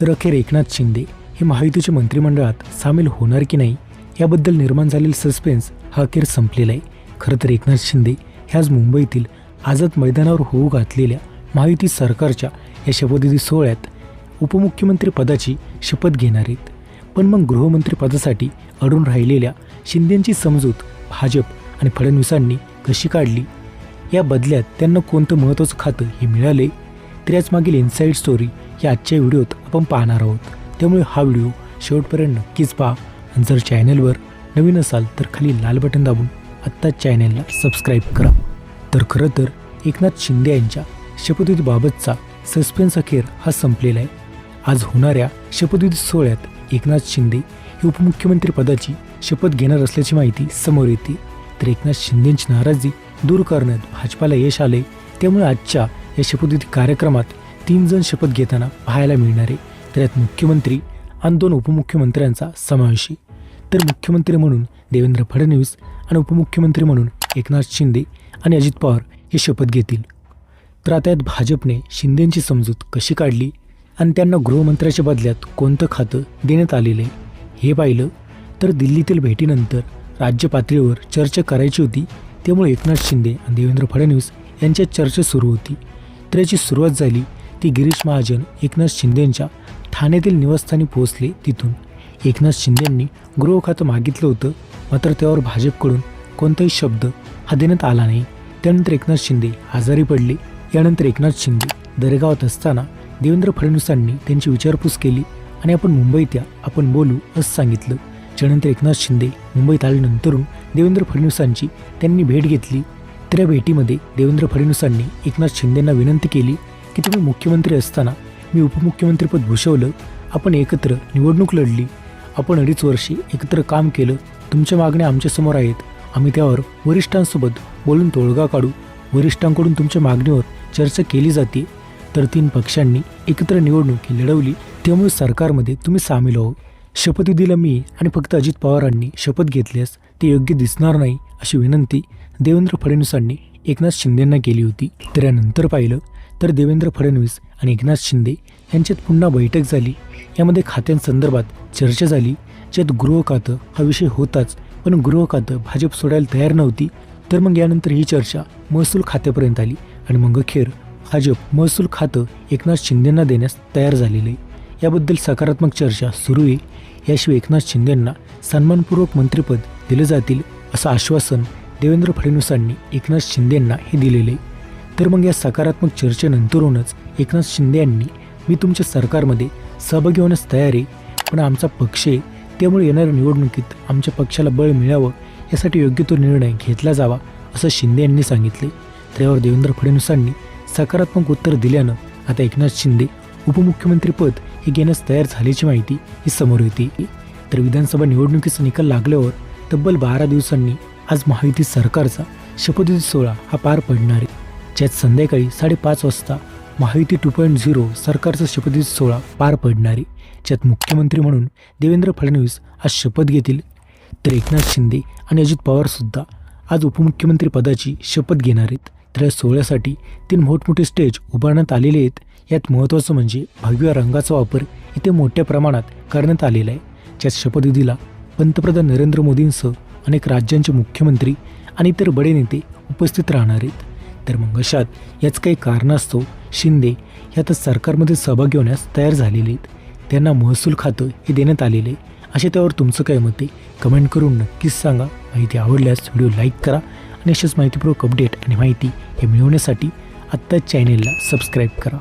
तर अखेर एकनाथ शिंदे हे महायुतीच्या मंत्रिमंडळात सामील होणार की नाही याबद्दल निर्माण झालेला सस्पेन्स हा अखेर संपलेला आहे. खरं तर एकनाथ शिंदे हे आज मुंबईतील आझाद मैदानावर होऊ घातलेल्या महायुती सरकारच्या या शपथविधी सोहळ्यात उपमुख्यमंत्री पदाची शपथ घेणार आहेत. पण मग गृहमंत्री पदासाठी अडून राहिलेल्या शिंदेंची समजूत भाजप आणि फडणवीसांनी कशी काढली? या बदल्यात त्यांना कोणतं महत्त्वाचं खातं हे मिळाले? तर याच मागील इन्साईड स्टोरी या आजच्या व्हिडिओत आपण पाहणार आहोत. त्यामुळे हा व्हिडिओ शेवटपर्यंत नक्कीच पहा. आणि जर चॅनलवर नवीन असाल तर खाली लाल बटन दाबून आत्ताच चॅनेलला सबस्क्राईब करा. तर खरं तर एकनाथ शिंदे यांच्या शपथविधीबाबतचा सस्पेन्स अखेर हा संपलेला आहे. आज होणाऱ्या शपथविधी सोहळ्यात एकनाथ शिंदे हे उपमुख्यमंत्री पदाची शपथ घेणार असल्याची माहिती समोर येते. तर एकनाथ शिंदेंची नाराजी दूर करण्यात भाजपाला यश आले त्यामुळे आजच्या या शपथविधी कार्यक्रमात तीन जण शपथ घेताना पाहायला मिळणारे तर यात मुख्यमंत्री आणि दोन उपमुख्यमंत्र्यांचा समावेश आहे. तर मुख्यमंत्री म्हणून देवेंद्र फडणवीस आणि उपमुख्यमंत्री म्हणून एकनाथ शिंदे आणि अजित पवार हे शपथ घेतील. तर आता यात भाजपने शिंदेंची समजूत कशी काढली आणि त्यांना गृहमंत्र्याच्या बदल्यात कोणतं खातं देण्यात आलेलं आहे हे पाहिलं तर दिल्लीतील भेटीनंतर राज्य पातळीवर चर्चा करायची होती त्यामुळे एकनाथ शिंदे आणि देवेंद्र फडणवीस यांच्यात चर्चा सुरू होती. तर याची सुरुवात झाली ती गिरीश महाजन एकनाथ शिंदेंच्या ठाण्यातील निवासस्थानी पोहोचले तिथून. एकनाथ शिंदेंनी गृह खातं मागितलं होतं मात्र त्यावर भाजपकडून कोणताही शब्द हा देण्यात आला नाही. त्यानंतर एकनाथ शिंदे आजारी पडले. यानंतर एकनाथ शिंदे दरेगावात असताना देवेंद्र फडणवीसांनी त्यांची विचारपूस केली आणि आपण मुंबईत या आपण बोलू असं सांगितलं. त्यानंतर एकनाथ शिंदे मुंबईत आल्यानंतरून देवेंद्र फडणवीसांची त्यांनी भेट घेतली. तर या भेटीमध्ये देवेंद्र फडणवीसांनी एकनाथ शिंदेंना विनंती केली की तुम्ही मुख्यमंत्री असताना मी उपमुख्यमंत्रीपद भूषवलं आपण एकत्र निवडणूक लढली आपण अडीच वर्षे एकत्र काम केलं तुमच्या मागण्या आमच्यासमोर आहेत आम्ही त्यावर वरिष्ठांसोबत बोलून तोडगा काढू वरिष्ठांकडून तुमच्या मागणीवर चर्चा केली जाते तर तीन पक्षांनी एकत्र निवडणूक ही लढवली त्यामुळे सरकारमध्ये तुम्ही सामील हो. शपथविधीला मी आणि फक्त अजित पवारांनी शपथ घेतल्यास ते योग्य दिसणार नाही अशी विनंती देवेंद्र फडणवीसांनी एकनाथ शिंदेंना केली होती. तर यानंतर पाहिलं तर देवेंद्र फडणवीस आणि एकनाथ शिंदे यांच्यात पुन्हा बैठक झाली. यामध्ये खात्यांसंदर्भात चर्चा झाली. ज्यात गृह खातं हा विषय होताच पण गृह खातं भाजप सोडायला तयार नव्हती. तर मग यानंतर ही चर्चा महसूल खात्यापर्यंत आली आणि मग अखेर भाजप महसूल खातं एकनाथ शिंदेंना देण्यास तयार झालेलं. आहे याबद्दल सकारात्मक चर्चा सुरू आहे. याशिवाय एकनाथ शिंदेंना सन्मानपूर्वक मंत्रिपद दिलं जातील असं आश्वासन देवेंद्र फडणवीसांनी एकनाथ शिंदेंना हे दिलेले. आहे तर मग या सकारात्मक चर्चेनंतरूनच एकनाथ शिंदे यांनी मी तुमच्या सरकारमध्ये सहभागी होण्यास तयार आहे पण आमचा पक्ष आहे त्यामुळे येणाऱ्या निवडणुकीत आमच्या पक्षाला बळ मिळावं यासाठी योग्य तो निर्णय घेतला जावा असं शिंदे यांनी सांगितले. तर यावर देवेंद्र फडणवीसांनी सकारात्मक उत्तर दिल्यानं आता एकनाथ शिंदे उपमुख्यमंत्रीपद हे घेण्यास तयार झाल्याची माहिती ही समोर येते. तर विधानसभा निवडणुकीचा निकाल लागल्यावर तब्बल बारा दिवसांनी आज महायुती सरकारचा शपथविधी सोहळा हा पार पडणार आहे. ज्यात संध्याकाळी साडेपाच वाजता महायुती टू पॉईंट झिरो सरकारचा शपथविधी सोहळा पार पडणार आहे. ज्यात मुख्यमंत्री म्हणून देवेंद्र फडणवीस आज शपथ घेतील तर एकनाथ शिंदे आणि अजित पवारसुद्धा आज उपमुख्यमंत्री पदाची शपथ घेणार आहेत. तर या सोहळ्यासाठी तीन मोठमोठे स्टेज उभारण्यात आलेले आहेत. यात महत्त्वाचं म्हणजे भगव्या रंगाचा वापर इथे मोठ्या प्रमाणात करण्यात आलेला आहे. ज्यात शपथविधीला पंतप्रधान नरेंद्र मोदींसह अनेक राज्यांचे मुख्यमंत्री आणि इतर बडे नेते उपस्थित राहणार आहेत. तर मग अशात याच काही कारणास्तव शिंदे ह्यात सरकारमध्ये सहभागी होण्यास तयार झालेले आहेत. त्यांना महसूल खातं हे देण्यात आलेले आहे. असे त्यावर तुमचं काय मत आहे? कमेंट करून नक्कीच सांगा. माहिती आवडल्यास व्हिडिओ लाईक करा आणि अशाच माहितीपूर्वक अपडेट आणि माहिती हे मिळवण्यासाठी आत्ताच चॅनेलला सबस्क्राईब करा.